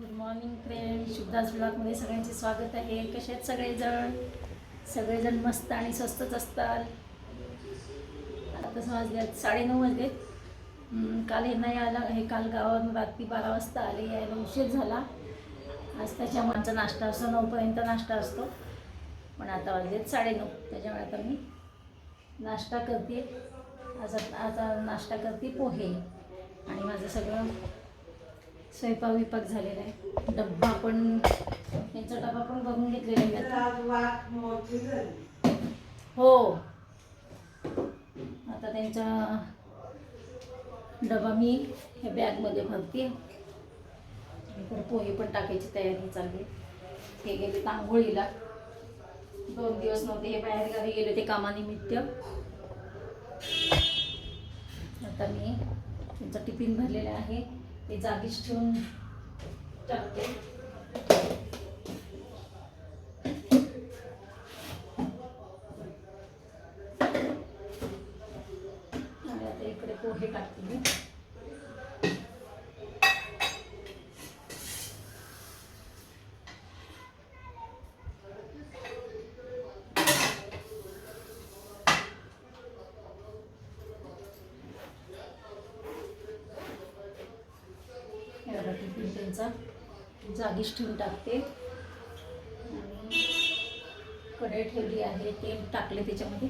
Good morning friend शुद्धास ब्लॉगमध्ये सगळ्यांचे स्वागत आहे. कसे आहेत सगळेजण? सगळेजण मस्त आणि स्वस्तच असतात. आता समजले साडे साडेनऊ वाजले काल हे नाही आला. हे काल गावात रात्री बारा वाजता आले. यायला उशीर झाला. आज त्याच्या आमचा नाश्ता असतो. नऊपर्यंत नाश्ता असतो. पण आता वाजलेत साडेनऊ. त्याच्यामुळे आता मी नाश्ता करते. आज आता नाश्ता करते पोहे. आणि माझं सगळं स्वयंपाक विपाक झालेला आहे. डब्बा पण त्यांचा डबा पण बघून घेतलेला आहे. हो. आता त्यांचा डबा मी ह्या बॅगमध्ये भरते. तर पोहे पण टाकायची तयारी चालली हे गेले तांगोळीला दोन दिवस नव्हते हे बाहेर गावी गेले ते कामानिमित्त. आता मी त्यांचा टिफिन भरलेला आहे. ते जागीच ठेवून टाकते. आणि आता इकडे पोहे टाकते मी हे बघा टिफिन त्यांचा जागीच ठेवून टाकते. आणि कढई ठेवली आहे तेल टाकले त्याच्यामध्ये.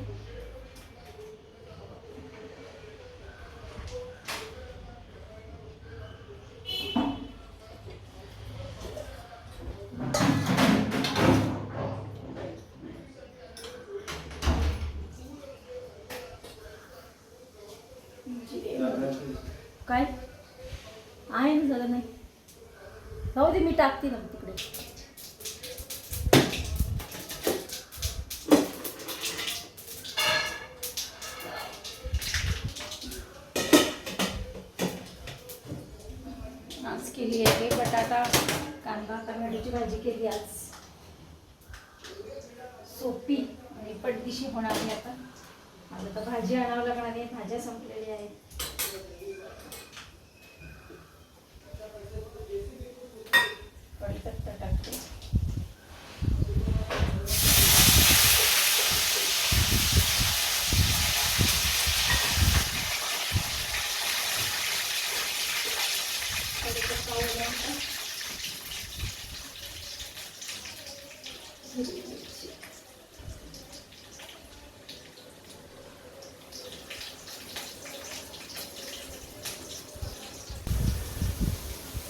काय? आहे ना झालं नाही. राहू दे मी टाकते ना तिकडे. आज केली आहे बटाटा कांदा टमॅटोची भाजी केली आज. सोपी आणि पटदिशी होणार आहे आता. माझं तर भाजी आणावं लागणार आहे भाज्या संपलेल्या आहेत कढीपत्ता टाकते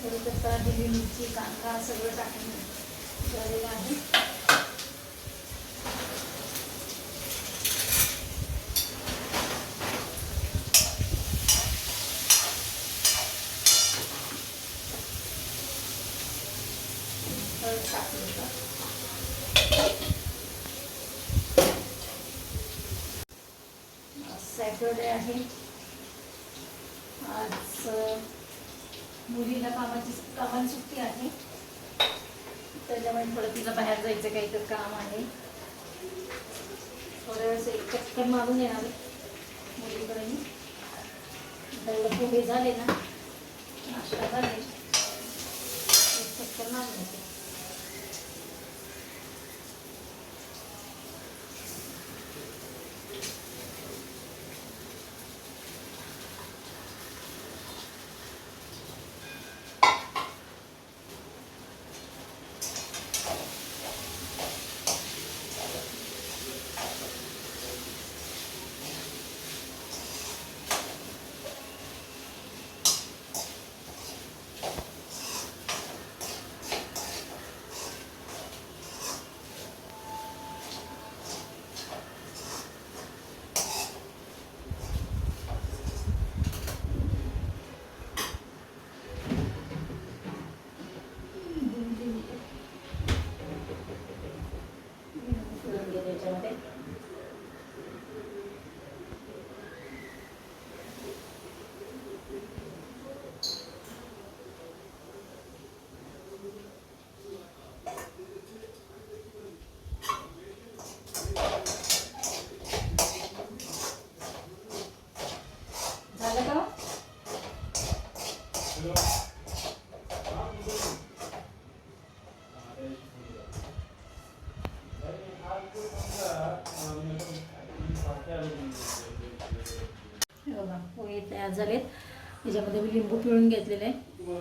कढीपत्ता हिरवी मिरची कांदा सगळं टाकून झालेलं आहे. सॅटरडे आहे. आज मुलीला कामाची कामाची सुट्टी आहे. त्याच्यामुळे थोडं तिला बाहेर जायचं काही तर काम आहे. थोड्या वेळेस एक चक्कर मारून येणार मुलीकडे मी पोहे झाले ना नाश्ता झाले. एक चक्कर मारून येते. झालेत. त्याच्यामध्ये मी लिंबू पिळून घेतलेले. आहे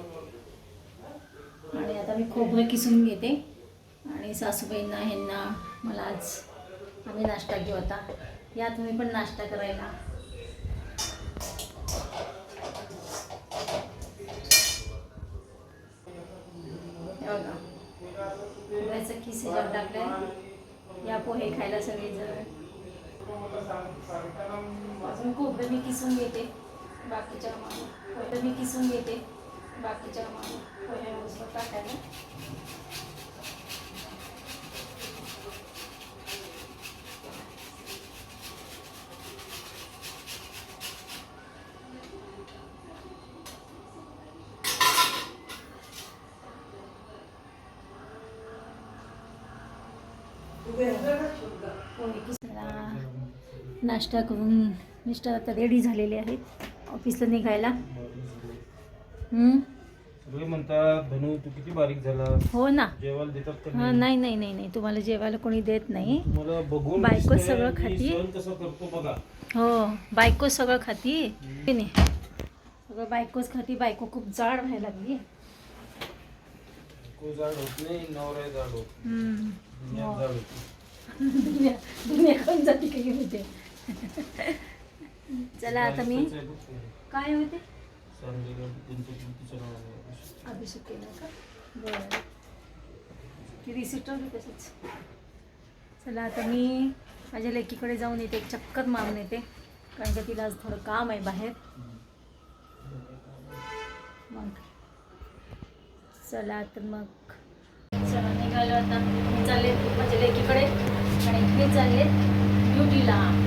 आणि आता मी खोबरं किसून घेते. आणि सासूबाईंना ह्यांना मला आज आम्ही नाश्ता घेऊ आता. या तुम्ही पण नाश्ता करायला. बघा. खोबऱ्याचं किस ह्याच्यावर या पोहे खायला सगळेजण. अजून खोबरं मी किसून घेते. बाकीच्या मागं तर मी किसून घेते. बाकीच्या मागं पोह्यावर टाकायला नाश्ता करून मिस्टर आता रेडी झालेले आहेत. ऑफिसला निघायला. म्हणतात धनु तू किती बारीक झाला हो ना. जेवायला देतात हा नाही? नाही नाही नाही तुम्हाला जेवायला कोणी देत नाही. मला बघून बायको सगळं खाती. सण कसं करतो बघा. हो बायको सगळं खाती. नाही? सगळं बायकोच खाती. बायको खूप जाड व्हायला लागली. जाड होत नाही नवरा जाड होत हो. जाड होती. दुनिया दुनिया कोण जाती काही होते चला आता मी. काय होते. अभिषेक केला का? बरं. रिसिप्ट ठेवली तसंच चला आता मी माझ्या लेकीकडे जाऊन येते. एक चक्कर मारून येते. कारण का तिला आज थोडं काम आहे बाहेर. मग. चला तर मग. चला निघालो आता. चालले माझ्या लेकीकडे. आणि हे चालले ड्युटीला.